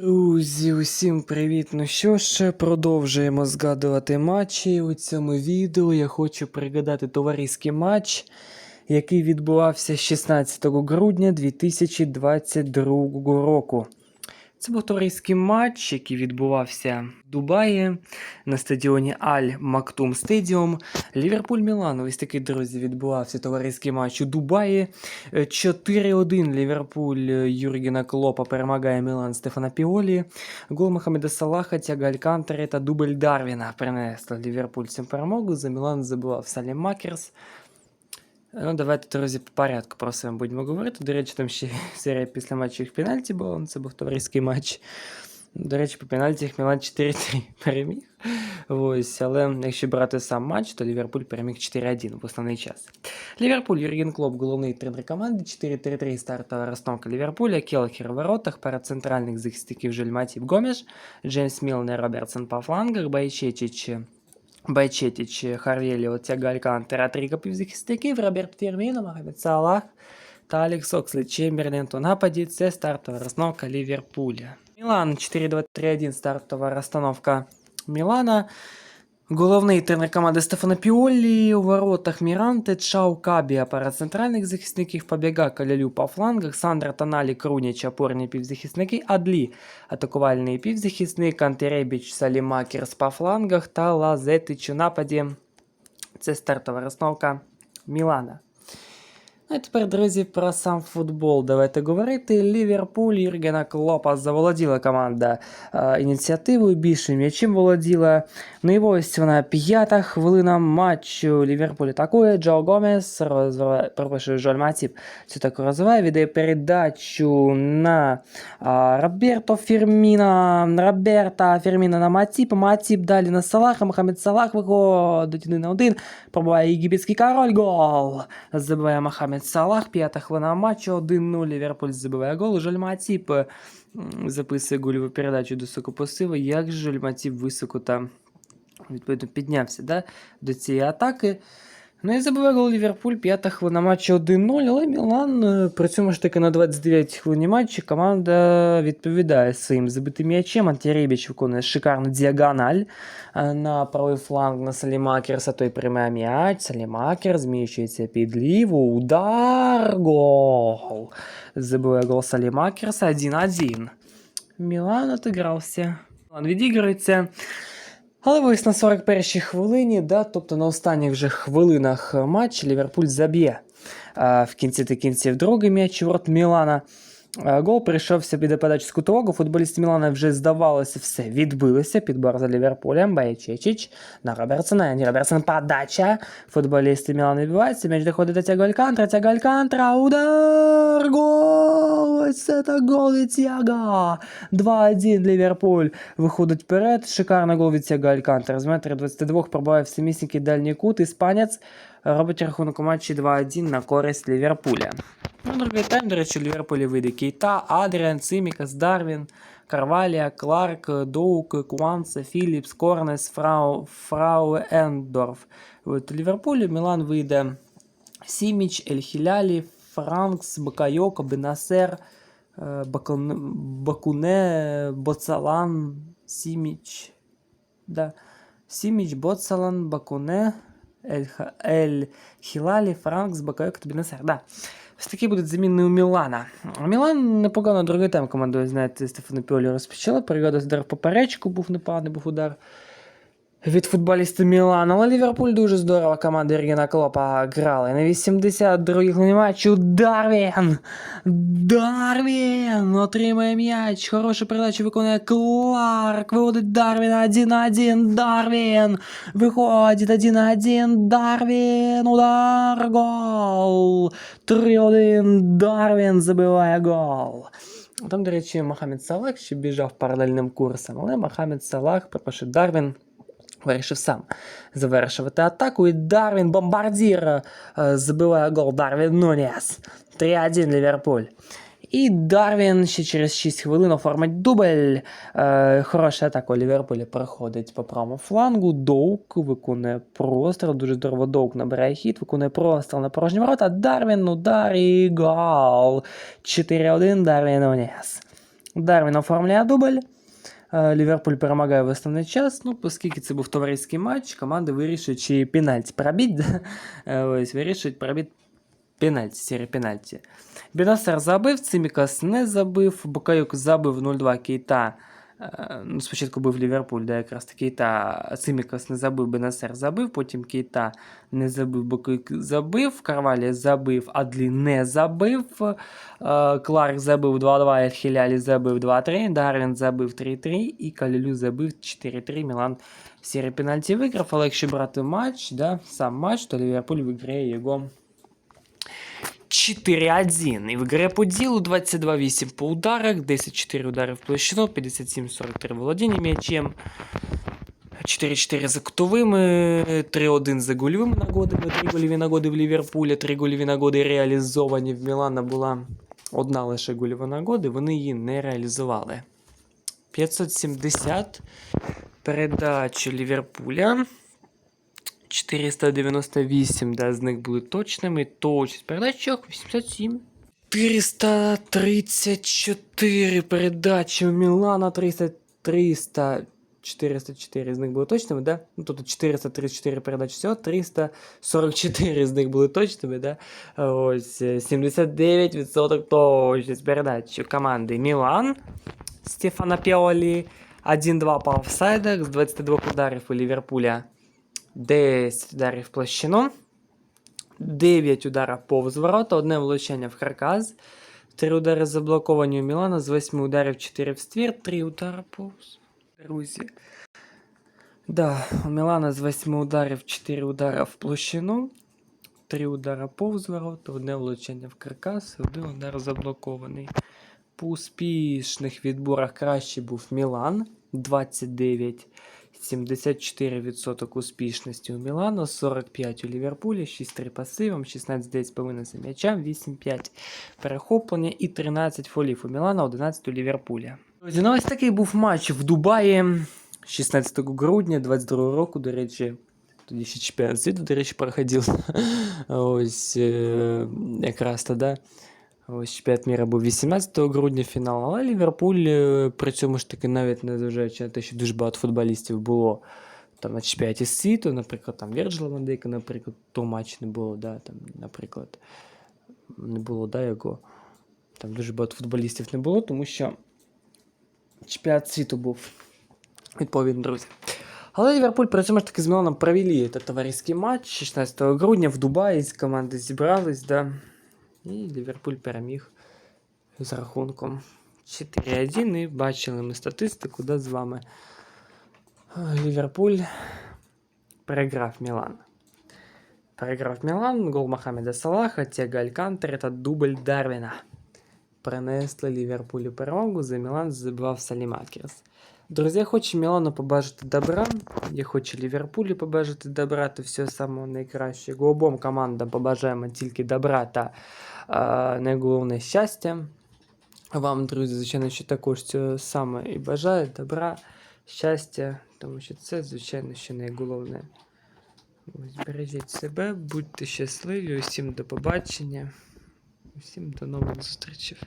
Друзі, усім привіт! Ну що ж, продовжуємо згадувати матчі. У цьому відео я хочу пригадати товариський матч, який відбувався 16 грудня 2022 року. Це був товариський матч, який відбувався в Дубаї на стадіоні Аль Мактум Стадіум. Ліверпуль Мілан. Ось такий, друзі, відбувався товариський матч у Дубаї. Е, 4-1 Ліверпуль е, Юргена Клопа перемагає Мілан Стефана Піолі. Гол Мохамеда Салаха, тяга Алькантери та дубль Дарвіна принесли ліверпульцям перемогу. За Мілан забивав Салім Макерс. Ну, давайте, друзі, по порядку про себе будемо говорити. До речі, там ще серія після матчів пенальті була, це був товариський матч. До речі, по пенальтях Мілан 4-3 переміг. Ось, але якщо брати сам матч, то Ліверпуль переміг 4-1 в основний час. Ліверпуль, Юрген Клоп, головний тренер команди, 4-3-3 стартова розстановка Ліверпуля, Келхер в воротах, пара центральних захисників Жиль Гомеш, Джеймс Мілнер, Робертсон по флангах, Байчетіч, Байчетіч, Харвєліо, Тяга Алькантера, три півзахисників, Роберт Фірміно, Мохамед Салах та Алекс Оксли, Чемберлен у нападі. Це стартова розстановка Ліверпуля. Мілан 4-2-3-1 стартова розстановка Мілана. Головний тренер команди Стефана Піолі у воротах Міранте, Чау Кабія пара центральних захисників, Побіга Калялю по флангах, Сандра Таналі, Круніч, опорні півзахисники, Адлі, атакувальний півзахисник, Антиребіч, Салімакерс по флангах та Лазетич у нападі. Це стартова розновка Мілана. Ну і тепер, друзі, про сам футбол давайте говорити. Ліверпуль Юргена Клопа заволоділа команда е, ініціативою, більше м'ячем володіла. Ну і ось вона п'ята хвилина матчу. Ліверпуль атакує. Джо Гомес розвиває, пропише Жоль Матіп. Цю таку розвиває, віддає передачу на а, Роберто Фірміна. Роберта Фірміна на Матіп. Матіп далі на Салаха. Мохамед Салах виходить 1 на 1. Пробуває єгипетський король. Гол. Забиває Мохамед Салах. П'ята хвилина матчу. 1-0. Ліверпуль забиває гол. Жальматіп записує гольову передачу до Сокопосива. Як же Жоль Матіп високо там відповідно піднявся да, до цієї атаки. Ну і забиває гол Ліверпуль, п'ята хвилина матчу 1-0, але Мілан е, при цьому ж таки на 29 хвилині матчі команда відповідає своїм забитим м'ячем. Антірібіч виконує шикарну діагональ е, на правий фланг на Салімакерса, той приймає м'яч, Салімакер зміщується під ліву, удар, гол. Забиває гол Салімакерса 1-1. Мілан отигрався. Мілан відіграється. Але ось на 41-й хвилині, да, тобто на останніх вже хвилинах матчу Ліверпуль заб'є а, в кінці та кінців другий м'яч у ворот Мілана. А, Гол прийшовся під подачу з кутового. Футболісти Мілана вже здавалося все. Відбилися під бар за Ліверпулем. Баячечич на Робертсона. Ні, Робертсон подача. Футболісти Мілана відбиваються. М'яч доходить до Тяго Алькантра. Тяго Алькантра. Удар! Гол! Ось це так гол від Тяга. 2-1 Ліверпуль виходить вперед. Шикарний гол від Тяга Алькантра. З метра 22 пробиває в самісінький дальній кут. Іспанець робить рахунок у матчі 2-1 на користь Ліверпуля. Ну, другий тайм, до речі, у Ліверпулі вийде Кейта, Адріан, Цимікас, Дарвін, Карвалія, Кларк, Доук, Куанце, Філіпс, Корнес, Фрау, Фрау Ендорф. От у Ліверпулі Мілан вийде Сіміч, Ель-Хілялі, Франкс, Бакайоко, Бенасер, е, Бакуне, Бакуне, Боцалан, Сіміч. Да. Сіміч, Боцалан, Бакуне, Ель, Хілалі, Франкс, Бакайоко та Бенасер. Да. Ось такі будуть заміни у Мілана. Мілан непогано другий тайм командою, знаєте, Стефано Піолі розпочала. Перегода удар поперечку, був непоганий був удар від футболіста Мілана. Але Ліверпуль дуже здорово команда Єргена Клопа грала. І На 82-й хвилині матчу Дарвін! Дарвін! Отримає м'яч. Хорошу передачу виконує Кларк. Виводить Дарвіна 1-1. Дарвін! Виходить 1-1. Дарвін! Удар! Гол! 3-1. Дарвін забиває гол. Там, до речі, Мохамед Салах ще біжав паралельним курсом, але Мохамед Салах, перепрошую, Дарвін вирішив сам завершувати атаку. І Дарвін бомбардір е, забиває гол Дарвін Нуніс. 3-1 Ліверпуль. І Дарвін ще через 6 хвилин оформить дубль. Е, хороша атака у Ліверпулі проходить по правому флангу. Доук виконує простріл. Дуже здорово Доук набирає хід, виконує простріл на порожні ворота. Дарвін, удар і гол. 4-1 Дарвін Нуніс. Дарвін оформляє дубль. Е, Ліверпуль перемагає в основний час. Ну, оскільки це був товариський матч, команди вирішує, чи пенальті пробіть. Е, Ось, вирішують пробіть пенальті, сірі пенальті. Бінасер забив, Цимікас не забив, Букаюк забив 0-2 Кейта. Е, Ну, спочатку був Ліверпуль, де якраз Кейта Цимікас не забив, Бенасер забив, потім Кейта не забив, Букаюк забив, Карвалі забив, Адлі не забив, е, Кларк забив 2-2, Ельхілялі забив 2-3, Дарвін забив 3-3 і Калілю забив 4-3. Мілан в серії пенальті виграв, але якщо брати матч, да, сам матч, то Ліверпуль виграє його 4-1. І в ігре по ділу 22-8 по ударах, 10-4 удари в площину, 57-43 володіння м'ячем. 4-4 за кутовими, 3-1 за гольовими нагодами, 3 гольові нагоди в Ліверпуля, 3 гольові нагоди реалізовані. В Мілана була одна лише гольова нагода, вони її не реалізували. 570 передача Ліверпуля. 498, да, з них були точними. Точність передачах 87. 434 передачі у Мілана, 300, 300, 404 з них були точними, да? Ну, тобто 434 передачі всього, 344 з них були точними, да? Ось, е, 79% точність передач у команди Мілан. Стефана Піолі. 1-2 по офсайдах з 22 ударів у Ліверпуля. 10 ударів в площину, 9 ударів повз ворота, одне влучання в каркас, 3 удари заблоковані у Мілана, з 8 ударів 4 в ствір, 3 удари повз. Друзі. Да, у Мілана з 8 ударів 4 удари в площину, 3 удари повз ворота, одне влучання в каркас, один удар заблокований. По успішних відборах краще був Мілан 29. 74% успішності у Мілану, 45 у Ліверпулі, 6-3 пасивом, 16-9,5 за м'ячем, 8-5 перехоплення і 13 фолів у Мілана, 11 у Ліверпуля. Друзі, ну ось такий був матч в Дубаї 16 грудня 22 року, до речі. Тоді ще чемпіонат світу, до речі, проходив. Ось е, якраз тоді. Ось чемпіонат міра був 18 грудня фінал, але Ліверпуль е, при цьому ж таки навіть незважаючи на те, що дуже багато футболістів було там на чемпіонаті світу, наприклад, там Вірджила Вандейка, наприклад, то матч не було, да, там, наприклад, не було да, його. Там дуже багато футболістів не було, тому що чемпіонат світу був. Відповідно, друзі. Але Ліверпуль при цьому ж таки з Міланом провели цей товариський матч 16 грудня в Дубаї, команди зібрались, да. І Ліверпуль переміг з рахунком 4-1. І бачили ми статистику да, з вами. Ліверпуль переграв Мілан. Переграв Мілан, гол Мохамеда Салаха, Тіаго Алькантера та дубль Дарвіна. Принесли Ліверпулю перемогу, за Мілан забивав Салімакерс. Друзі, я хочу Мілану побажати добра. Я хочу Ліверпулю побажати добра та всього самого найкращого. Обом командам побажаємо тільки добра та е, найголовне щастя. Вам, друзі, звичайно, що також цього саме і бажаю добра, щастя, тому що це, звичайно, що найголовне. Ось, Бережіть себе, будьте щасливі, усім до побачення, усім до нових зустрічей.